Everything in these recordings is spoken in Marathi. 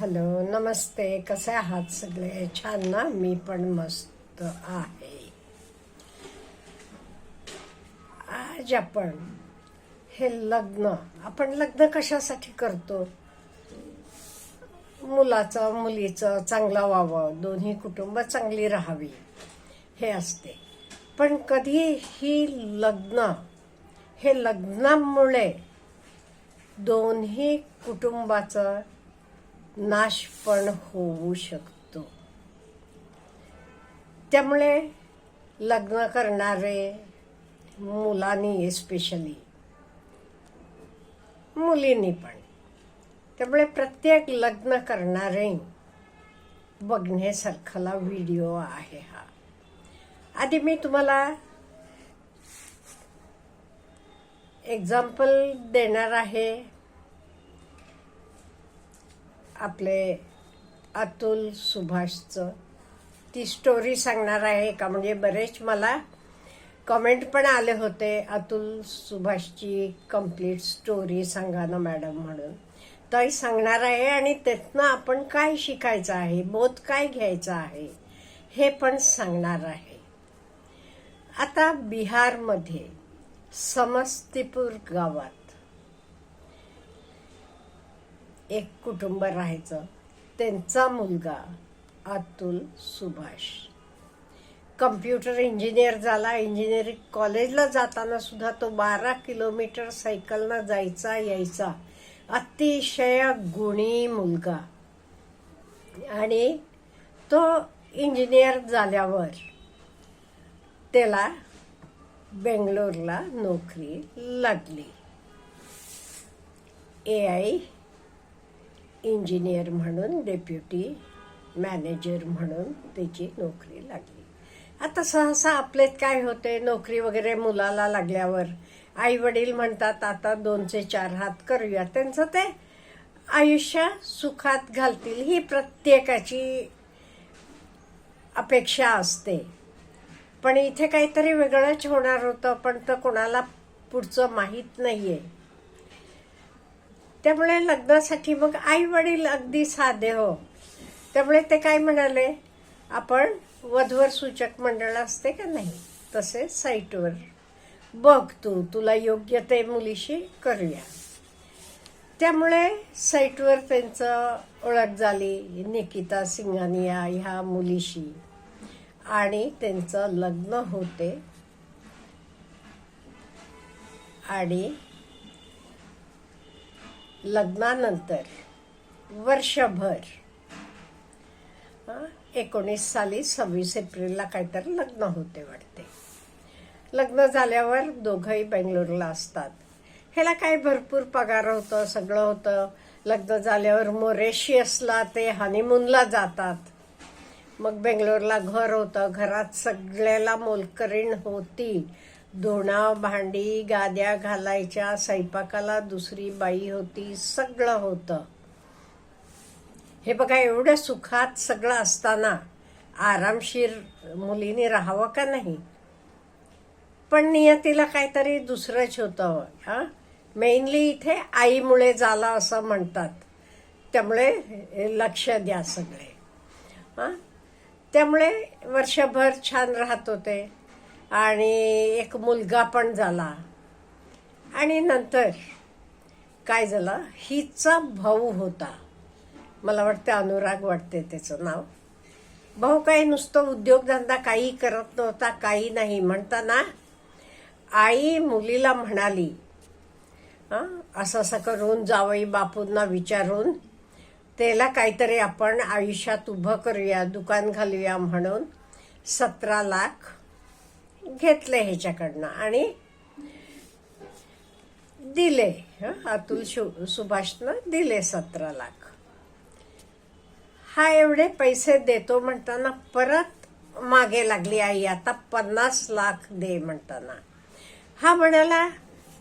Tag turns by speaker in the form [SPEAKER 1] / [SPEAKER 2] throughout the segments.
[SPEAKER 1] हॅलो नमस्ते. कसे आहात सगळे? छान ना? मी पण मस्त आहे. आज आपण हे लग्न आपण लग्न कशासाठी करतो? मुलाचं मुलीचं चांगलं व्हावं दोन्ही कुटुंब चांगली राहावी हे असते. पण कधी ही लग्न हे लग्नामुळे दोन्ही कुटुंबाचं नाश पण होऊ शकतो. त्यामुळे लग्न करणारे मुलांनी एस्पेशली मुलींनी पण त्यामुळे प्रत्येक लग्न करणारे बघण्यासारखाला व्हिडिओ आहे हा. आधी मी तुम्हाला एक्झाम्पल देणार आहे. आपले अतुल सुभाषचं. ती स्टोरी सांगणार आहे का? म्हणजे बरेच मला कमेंट पण आले होते अतुल सुभाषची कंप्लीट स्टोरी सांगा ना मॅडम म्हणून. तर सांगणार आहे आणि त्यातनं आपण काय शिकायचं आहे? बोध काय घ्यायचं आहे? हे पण सांगणार आहे. आता बिहारमध्ये समस्तीपूर गावात एक कुटुंब राहायचं. त्यांचा मुलगा अतुल सुभाष. कम्प्युटर इंजिनियर झाला. इंजिनिअरिंग कॉलेजला जाताना सुद्धा तो बारा किलोमीटर सायकलनं जायचा यायचा. अतिशय गुणी मुलगा. आणि तो इंजिनियर झाल्यावर त्याला बेंगलोरला नोकरी लागली. ए आय इंजिनियर म्हणून डेप्युटी मॅनेजर म्हणून त्याची नोकरी लागली. आता सहसा आपलेत काय होते नोकरी वगैरे मुलाला लागल्यावर आई वडील म्हणतात आता दोनचे चार हात करूया. त्यांचं ते आयुष्य सुखात घालतील ही प्रत्येकाची अपेक्षा असते. पण इथे काहीतरी वेगळंच होणार होतं पण तर कोणाला पुढचं माहीत नाही आहे त्यामुळे लग्नासाठी मग आई वडील अगदी साधे हो. त्यामुळे ते काय म्हणाले? आपण वधवर सूचक मंडळ असते का नाही? तसे साईटवर. बघ तू तुला योग्य ते मुलीशी करूया. त्यामुळे साईटवर त्यांचं ओळख झाली. निकिता सिंगानिया ह्या मुलीशी. आणि त्यांचं लग्न होते. आणि लग्नानंतर वर्षभर एकोणीस साली सव्वीस एप्रिलला काहीतरी लग्न होते वाटते. लग्न झाल्यावर दोघंही बेंगलोरला असतात. ह्याला काय भरपूर पगार होतं सगळं होतं. लग्न झाल्यावर मोरेशियसला ते हनीमूनला जातात. मग बेंगलोरला घर होतं घरात सगळ्याला मोलकरीण होती. धुणं भांडी गाद्या घालायच्या स्वयंपाकाला दुसरी बाई होती सगळं होतं. हे बघा एवढं सुखात सगळं असताना आरामशीर मुलीने राहावं का नाही? पण नियतीला काहीतरी दुसरंच होतं हा? मेनली इथे आईमुळे झाला असं म्हणतात. त्यामुळे लक्ष द्या सगळे. हां? त्यामुळे वर्षभर छान राहत होते. आणि एक मुलगा पण झाला. आणि नंतर काय झालं? हिचा भाऊ होता. मला वाटतं अनुराग वाटते त्याचं नाव. भाऊ काही नुसतं उद्योगधंदा काही करत नव्हता काही नाही. म्हणताना आई मुलीला म्हणाली असं असं करून जावई बापूंना विचारून त्याला काहीतरी आपण आयुष्यात उभं करूया दुकान घालूया म्हणून सतरा लाख घेतले ह्याच्याकडनं आणि दिले हं, अतुल शु सुभाषनं दिले सतरा लाख. हा एवढे पैसे देतो म्हणताना परत मागे लागली आई आता पन्नास लाख दे म्हणताना. हा म्हणाला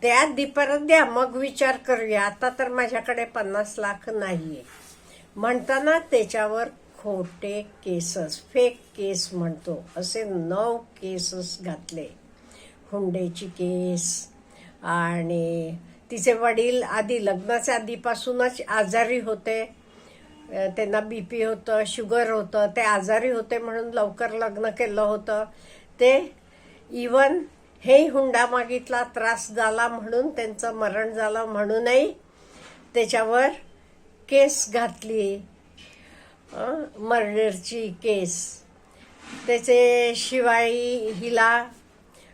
[SPEAKER 1] द्या दि परत द्या मग विचार करूया आता तर माझ्याकडे पन्नास लाख नाहीये. म्हणताना त्याच्यावर खोटे केसस फेक केस म्हणतो. असे नऊ केसस घातले. हुंडेची केस आणि तिचे वडील आधी लग्नाच्या आधीपासूनच आजारी होते. त्यांना बी पी होतं शुगर होतं. ते आजारी होते म्हणून लवकर लग्न केलं होतं. ते इवन हे हुंडा मागितला त्रास झाला म्हणून त्यांचं मरण झालं म्हणूनही त्याच्यावर केस घातली. मर्डरची केस. त्याचे शिवाय हिला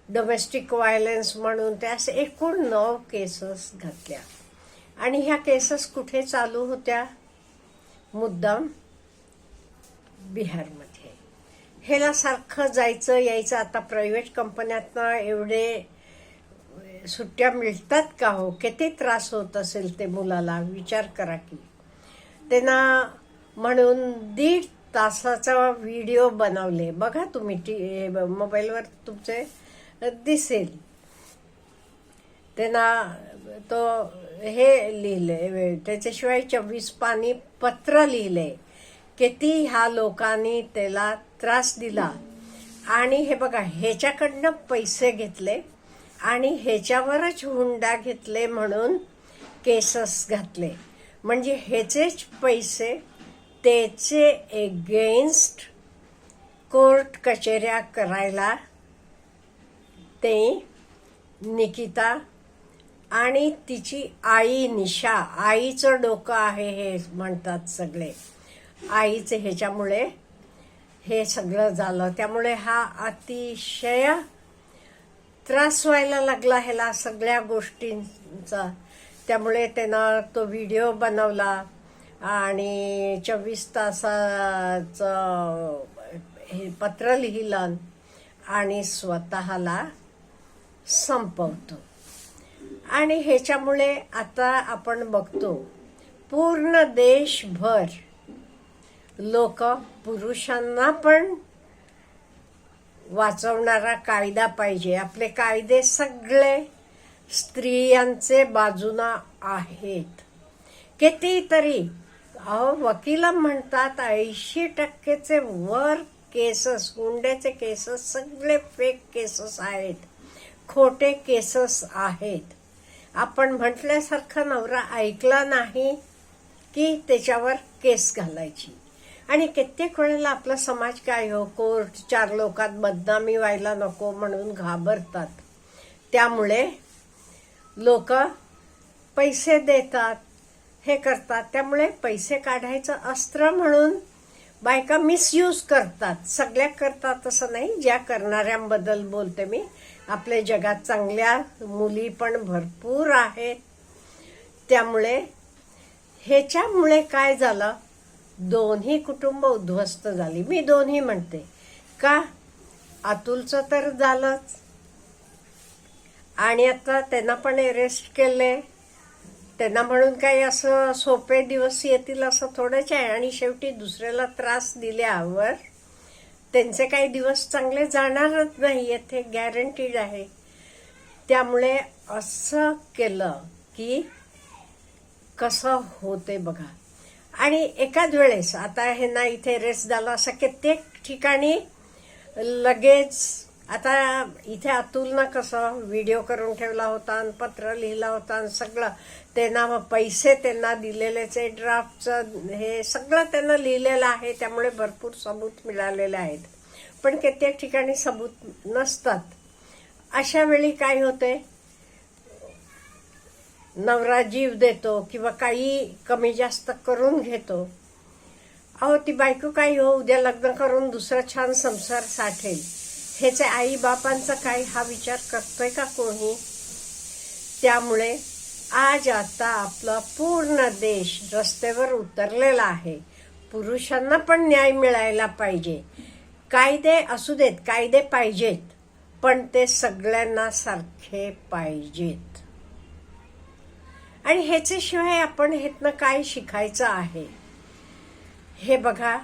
[SPEAKER 1] डोमेस्टिक व्हायलन्स म्हणून त्या असे एकूण नऊ केसेस घातल्या. आणि ह्या केसेस कुठे चालू होत्या? मुद्दाम बिहारमध्ये. ह्याला सारखं जायचं यायचं. आता प्रायव्हेट कंपन्यातनं एवढे सुट्ट्या मिळतात का हो? किती त्रास होत असेल ते मुलाला? विचार करा की. त्यांना म्हणून दीड तासाचा व्हिडिओ बनवले. बघा तुम्ही टी मोबाईलवर तुमचे दिसेल. त्यांना तो हे लिहिले त्याच्याशिवाय चोवीस पाणी पत्र लिहिले किती ह्या लोकांनी त्याला त्रास दिला. आणि हे बघा ह्याच्याकडनं पैसे घेतले आणि ह्याच्यावरच हुंडा घेतले म्हणून केसेस घातले. म्हणजे ह्याचेच पैसे त्याचे एगेन्स्ट कोर्ट कचेऱ्या करायला ते निकिता आणि तिची आई निशा आईचं डोकं आहे हे म्हणतात सगळे. आईचे ह्याच्यामुळे हे सगळं झालं. त्यामुळे हा अतिशय त्रास व्हायला लागला ह्याला सगळ्या गोष्टींचा. त्यामुळे त्यानं तो व्हिडिओ बनवला. आणि चोवीस तासाचं हे पत्र लिहिलं आणि स्वतःला संपवतो. आणि ह्याच्यामुळे आता आपण बघतो पूर्ण देशभर लोक पुरुषांना पण वाचवणारा कायदा पाहिजे. आपले कायदे सगळे स्त्रियांचे बाजूना आहेत. कितीतरी अहो वकील म्हणतात ऐंशी टक्केचे वर केसेस हुंड्याचे केसेस सगळे फेक केसेस आहेत. खोटे केसेस आहेत. आपण म्हटल्यासारखा नवरा ऐकला नाही की त्याच्यावर केस घालायची? आणि कित्येक वेळेला आपला समाज काय हो कोर्ट चार लोकात बदनामी व्हायला नको म्हणून घाबरतात. त्यामुळे लोक पैसे देतात हे करतात. त्यामुळे पैसे काढायचं अस्त्र म्हणून बायका मिसयूज करतात. सगळ्या करतात असं नाही. ज्या करणाऱ्यांबद्दल बोलते मी. आपल्या जगात चांगल्या मुली पण भरपूर आहेत. त्यामुळे ह्याच्यामुळे काय झालं? दोन्ही कुटुंब उद्ध्वस्त झाली. मी दोन्ही म्हणते. का? अतुलचं तर झालंच. आणि आता त्यांना पण अरेस्ट केले त्यांना म्हणून काही असं सोपे दिवस येतील असं थोडंच आहे. आणि शेवटी दुसऱ्याला त्रास दिल्यावर त्यांचे काही दिवस चांगले जाणारच नाही येथे गॅरंटीड आहे. त्यामुळे असं केलं की कसं होते बघा. आणि एकाच वेळेस आता हे ना इथे रेस्ट झाला असं कित्येक ठिकाणी लगेच आता इथे अतुलनं कसं व्हिडिओ करून ठेवला होता आणि पत्र लिहिला होता आणि सगळं. त्यांना पैसे त्यांना दिलेलेचे ड्राफ्टचं हे सगळं त्यांना लिहिलेलं आहे. त्यामुळे भरपूर सबूत मिळालेले आहेत. पण कित्येक ठिकाणी सबूत नसतात. अशा वेळी काय होते? नवरा जीव देतो किंवा काही कमी जास्त करून घेतो. अहो ती बायको काही हो उद्या लग्न करून दुसरा छान संसार साठेल. ह्याचे आई बापांचा काही हा विचार करतोय का कोणी? त्यामुळे आज आता आपला पूर्ण देश रस्त्यावर उतरलेला आहे. पुरुषांना पण न्याय मिळायला पाहिजे. कायदे असू देत कायदे पाहिजेत पण ते सगळ्यांना सारखे पाहिजेत. आणि ह्याच्याशिवाय आपण ह्यातनं काय शिकायचं आहे? हे बघा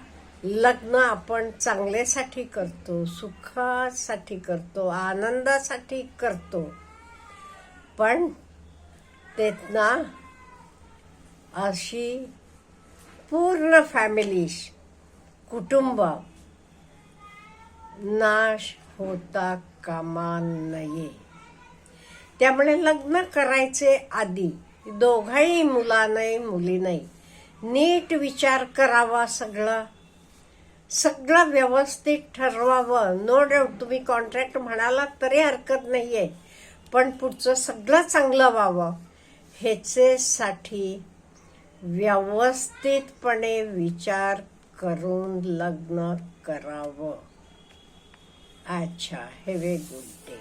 [SPEAKER 1] लग्न आपण चांगल्यासाठी करतो सुखासाठी करतो आनंदासाठी करतो. पण तेतना अशी पूर्ण फॅमिली कुटुंब नाश होता कामा नये. त्यामुळे लग्न करायचे आधी. दोघाही मुला नाही मुली नाही नीट विचार करावा सगळं. सगळं व्यवस्थित ठरवावं. नो डाऊट तुम्ही कॉन्ट्रॅक्ट म्हणालात तरी हरकत नाही आहे पण पुढचं सगळं चांगलं व्हावं ह्याचेसाठी व्यवस्थितपणे विचार करून लग्न करावं. अच्छा हॅव ए गुड डे